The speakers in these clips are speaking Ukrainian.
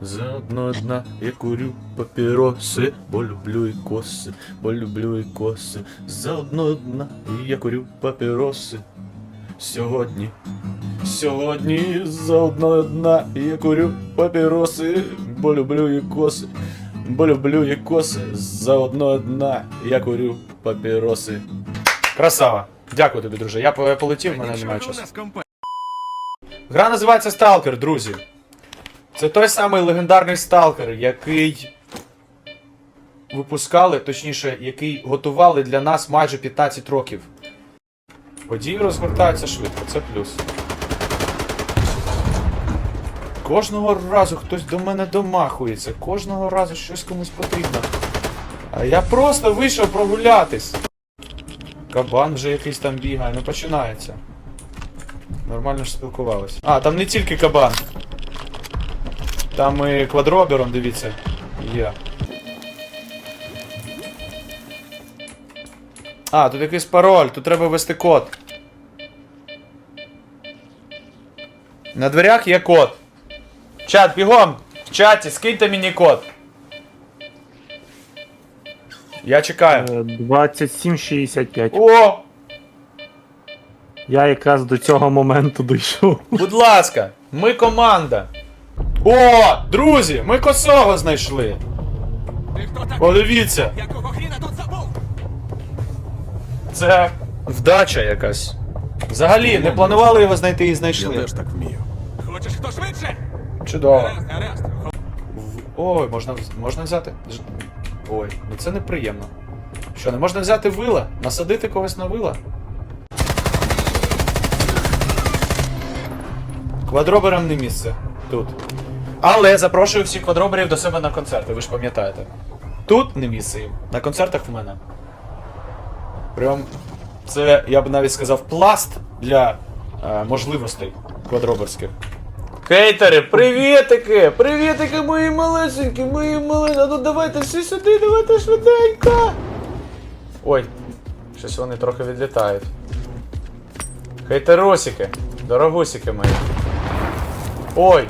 Заодно одна я курю папіроси, бо люблю і коси, бо люблю і коси. Заодно одна я курю папіроси. Сьогодні, сьогодні заодно одна я курю папіроси, бо люблю і коси, бо люблю і коси. Заодно одна я курю папіроси. Красава! Дякую тобі, друже. Я полетів, в мене немає часу. Гра називається Сталкер, друзі. Це той самий легендарний сталкер, який випускали, точніше, який готували для нас майже 15 років. Події розгортаються швидко, це плюс. Кожного разу хтось до мене домахується, кожного разу щось комусь потрібно. А я просто вийшов прогулятись. Кабан вже якийсь там бігає, ну починається. Нормально ж спілкувалися. А, там не тільки кабан. Там і квадробером, дивіться, є. А, тут якийсь пароль, тут треба ввести код. На дверях є код. Чат, бігом! В чаті, скиньте мені код. Я чекаю. Е, 2765. О! Я якраз до цього моменту дійшов. Будь ласка, ми команда. О, друзі, ми косого знайшли. Ти хто такий? Подивіться, Якого хріна тут забув? це вдача якась. Взагалі, не планували його знайти і знайшли. так вмію. Хочеш хто швидше? Чудово. Гаразд, гаразд. Ой, можна, вз- можна взяти. Ж- Ой, ну це неприємно. Що, не можна взяти вила? Насадити когось на вила? Квадроберам не місце. Тут. Але запрошую всіх квадроберів до себе на концерти, ви ж пам'ятаєте. Тут не місце їм. На концертах в мене. Прям. Це, я б навіть сказав, пласт для е, можливостей квадроберських. Хейтери, привітики! Привітики, мої малесенькі, мої малесенькі. Ну давайте всі сюди, давайте швиденько. Ой, щось вони трохи відлітають. Хейтеросики, дорогусики мої. Ой.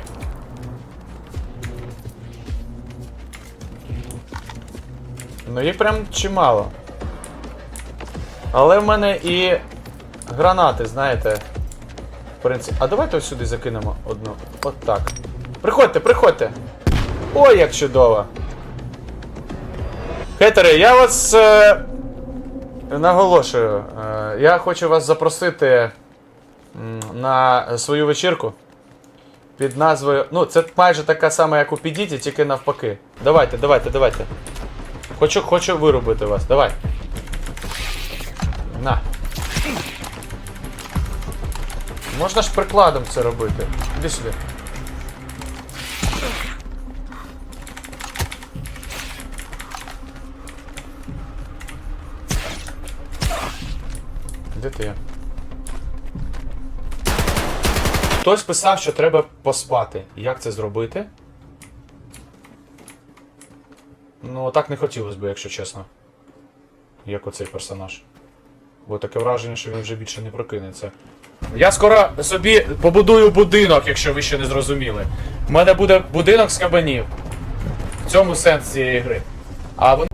Ну їх прям чимало. Але в мене і гранати, знаєте. В принципі. А давайте ось сюди закинемо одну. От так. Приходьте, приходьте. Ой, як чудово. Хейтери, я вас е, наголошую. Е, я хочу вас запросити на свою вечірку. Під назвою. Ну, це майже така сама, як у Підіті, тільки навпаки. Давайте, давайте, давайте. Хочу, хочу вирубити вас. Давай. На. Можна ж прикладом це робити. Іди сюди. Де ти? Хтось писав, що треба поспати. Як це зробити? Ну, так не хотілося б, якщо чесно. Як оцей персонаж. Бо таке враження, що він вже більше не прокинеться. Я скоро собі побудую будинок, якщо ви ще не зрозуміли. У мене буде будинок з кабанів. В цьому сенс цієї гри. А вон...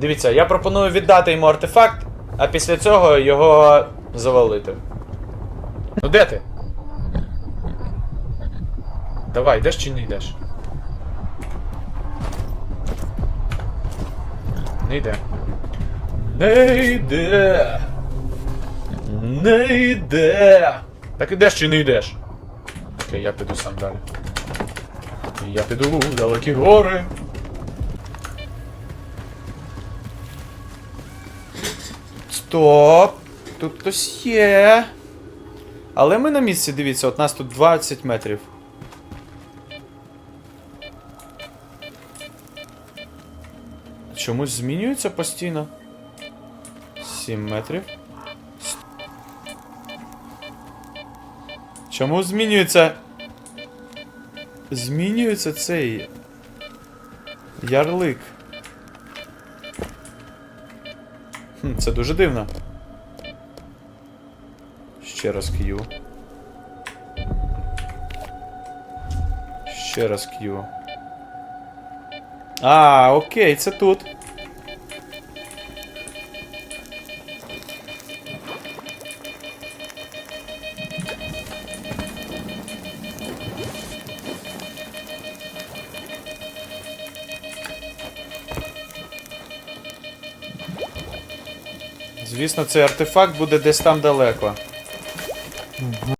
Дивіться, я пропоную віддати йому артефакт, а після цього його завалити. Ну де ти? Давай, йдеш чи не йдеш? Не йде. Не йде. Не йде. Так ідеш чи не йдеш? Окей, я піду сам далі. Я піду в далекі гори. Стоп! Тут хтось є. Але ми на місці, дивіться, от нас тут 20 метрів. Чомусь змінюється постійно. 7 метрів. Чому змінюється? Змінюється цей. Ярлик. Хм, це дуже дивно. Ще раз Q. Ще раз Q. А, окей, це тут. Звісно, цей артефакт буде десь там далеко.